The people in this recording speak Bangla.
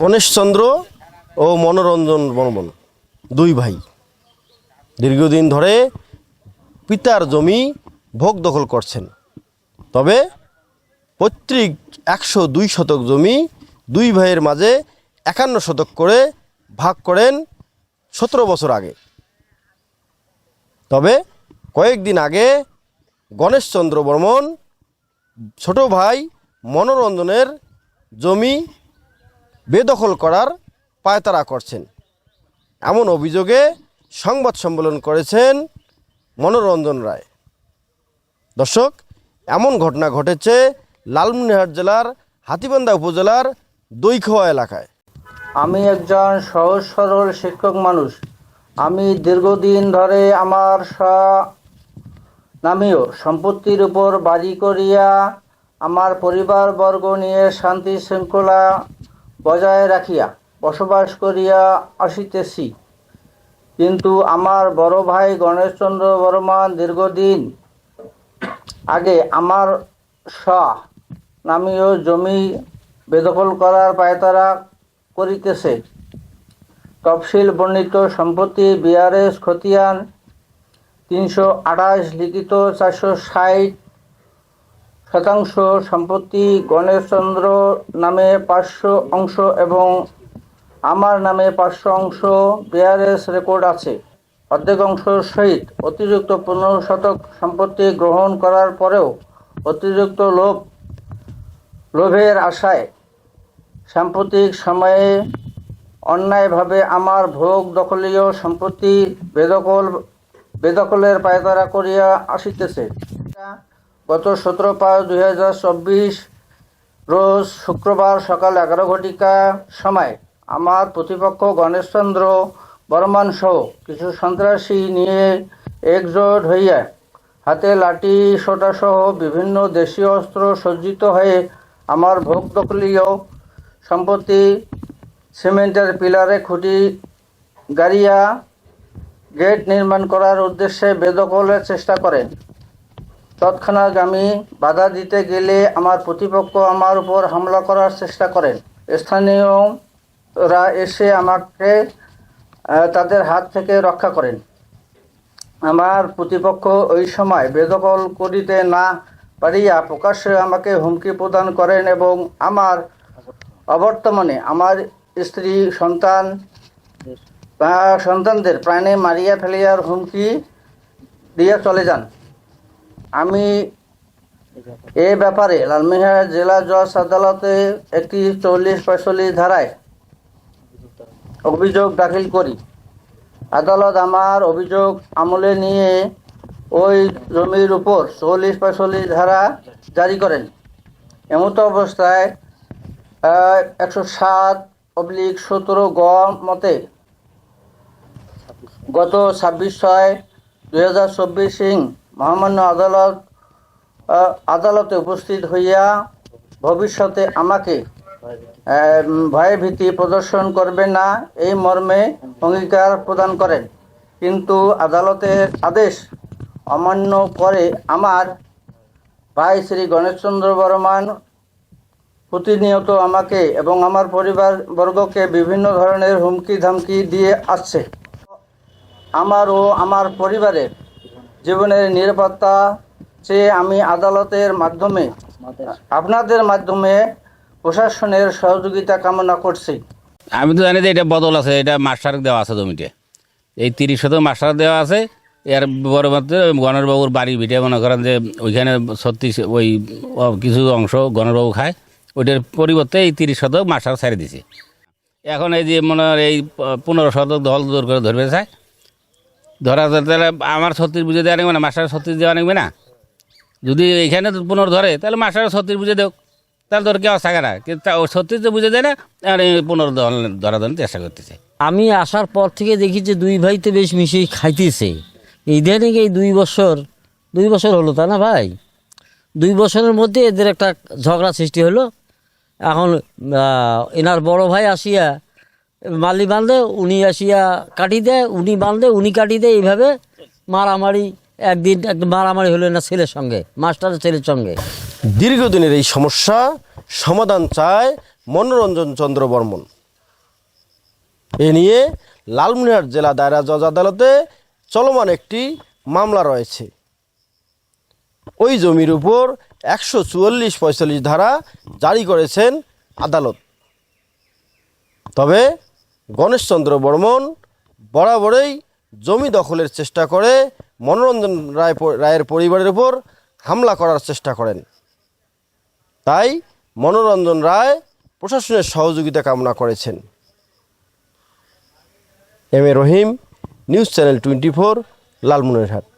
গণেশচন্দ্র ও মনোরঞ্জন বর্মন দুই ভাই। দীর্ঘদিন ধরে পিতার জমি ভোগ দখল করছেন। তবে পৈতৃক একশো দুই শতক জমি দুই ভাইয়ের মাঝে একান্ন শতক করে ভাগ করেন সতেরো বছর আগে। তবে কয়েকদিন আগে গণেশচন্দ্র বর্মন ছোট ভাই মনোরঞ্জনের জমি বেদখল করার পায়তারা করছেন। এমন অভিযোগে সংবাদ সম্মেলন করেছেন মনোরঞ্জন রায়। দর্শক, এমন ঘটনা ঘটেছে লালমনিরহাট জেলার হাতিবান্ধা উপজেলার দইখোয়া এলাকায়। আমি একজন সহজ সরল শিক্ষক মানুষ। আমি দীর্ঘদিন ধরে আমার নামীয় সম্পত্তির উপর বাড়ি করিয়া আমার পরিবারবর্গ নিয়ে শান্তি শৃঙ্খলা বজায় রাখিয়া বসবাস করিয়া আসিতেছি। কিন্তু আমার বড় ভাই গণেশচন্দ্র বর্মন দীর্ঘদিন আগে আমার স্ব নামীয় জমি বেদখল করার পায়তারা করিতেছে। তফসিল বর্ণিত সম্পত্তি বিআরএস খতিয়ান তিনশো আঠাশ লিখিত চারশো ষাট শতাংশ সম্পত্তি গণেশচন্দ্র নামে পাঁচশো অংশ এবং আমার নামে পাঁচশো অংশ বিআরএস রেকর্ড আছে। অর্ধেক অংশ সহিত অতিরিক্ত পনেরো শতক সম্পত্তি গ্রহণ করার পরেও অতিরিক্ত লোভ, লোভের আশায় সাম্প্রতিক সময়ে অন্যায়ভাবে আমার ভোগ দখলীয় সম্পত্তি বেদখল, বেদখলের পায়তারা করিয়া আসিতেছে। গত সতেরো পাঁচ দুই হাজার চব্বিশ রোজ শুক্রবার সকাল এগারো ঘটিকা সময় আমার প্রতিপক্ষ গণেশচন্দ্র বর্মান সহ কিছু সন্ত্রাসী নিয়ে একজোট হইয়া হাতে লাঠি, সোটা সহ বিভিন্ন দেশীয় অস্ত্র সজ্জিত হয়ে আমার ভোগ দখলীয় সম্পত্তি সিমেন্টের পিলারে খুঁটি, গাড়িয়া গেট নির্মাণ করার উদ্দেশ্যে বেদখলের চেষ্টা করেন। তৎক্ষণাৎ আমি বাধা দিতে গেলে আমার প্রতিপক্ষ আমার উপর হামলা করার চেষ্টা করেন। স্থানীয়রা এসে আমাকে তাদের হাত থেকে রক্ষা করেন। আমার প্রতিপক্ষ ওই সময় বেদখল করিতে না পারিয়া প্রকাশ্যে আমাকে হুমকি প্রদান করেন এবং আমার অবর্তমানে আমার স্ত্রী, সন্তান সন্তানদের প্রাণে মারিয়া ফেলিয়ার হুমকি দিয়ে চলে যান। আমি এ ব্যাপারে লালমিহার জেলা জজ আদালতে একটি চল্লিশ পঁয়তাল্লিশ ধারায় অভিযোগ দাখিল করি। আদালত আমার অভিযোগ আমলে নিয়ে ওই জমির উপর চল্লিশ পঁয়তাল্লিশ ধারা জারি করেন। এমতো অবস্থায় একশো সাত অবলিক সতেরো গ মতে গত ছাব্বিশ ছয় দুই হাজার চব্বিশ সিং মহামান্য আদালত আদালতে উপস্থিত হইয়া ভবিষ্যতে আমাকে ভয়ে ভীতি প্রদর্শন করবে না, এই মর্মে অঙ্গীকার প্রদান করেন। কিন্তু আদালতের আদেশ অমান্য করে আমার ভাই শ্রী গণেশচন্দ্র বর্মান প্রতিনিয়ত আমাকে এবং আমার পরিবার বর্গকে বিভিন্ন ধরনের হুমকি ধামকি দিয়ে আসছে। আমার ও আমার পরিবারের জীবনের নিরাপত্তা চেয়ে আমি আদালতের মাধ্যমে, আপনাদের মাধ্যমে প্রশাসনের সহযোগিতা কামনা করছি। আমি তো জানি যে এটা বদল আছে, এটা মাস্টার দেওয়া আছে জমিতে। এই তিরিশ শতক মাস্টার দেওয়া আছে, এর বড় মাত্র গণেরবাবুর বাড়ি ভিটে মনে করেন যে ওইখানে ছত্রিশ ওই কিছু অংশ গণেরবাবু খায়। ওইটার পরিবর্তে এই তিরিশ শতক মাস্টার ছেড়ে দিছে। এখন এই যে মনে হয় এই পনেরো শতক দল দূর করে ধরবে চায় ধরা তাহলে আমার ছত্রিশ বুঝে দেওয়া নেবে না মাস্টার ছত্রিশ দেওয়া নেবে না? যদি এইখানে পনেরো ধরে, তাহলে মাস্টার ছত্রিশ বুঝে দেও। তাহলে তোর কেউ থাকে না কিন্তু ছত্রিশ তো বুঝে দেয় না, আর পনেরো ধরা ধরার চেষ্টা করতেছে। আমি আসার পর থেকে দেখি যে দুই ভাই তো বেশ মিশিয়ে খাইতেছে। ইদানিং এই দুই বছর দুই বছর হলো তা না ভাই? দুই বছরের মধ্যে এদের একটা ঝগড়া সৃষ্টি হলো। এখন এনার বড় ভাই আসিয়া, মালি বাঁধে, উনি আসিয়া কাটি দেয়, উনি বাঁধে, উনি কাটি দেয়, এইভাবে মারামারি, একদিন একদম মারামারি হলো না ছেলের সঙ্গে মাস্টারের ছেলের সঙ্গে। দীর্ঘদিনের এই সমস্যা, সমাধান চায় মনোরঞ্জন চন্দ্র বর্মন। এ নিয়ে লালমনিরহাট জেলা দায়রা জজ আদালতে চলমান একটি মামলা রয়েছে। ওই জমির উপর একশো চুয়াল্লিশ পঁয়তাল্লিশ ধারা জারি করেছেন আদালত। তবে গণেশচন্দ্র বর্মন বরাবরই জমি দখলের চেষ্টা করে মনোরঞ্জন রায় রায়ের পরিবারের উপর হামলা করার চেষ্টা করেন। তাই মনোরঞ্জন রায় প্রশাসনের সহযোগিতা কামনা করেছেন। M A Rahim, news channel twenty four, Lalmonirhat.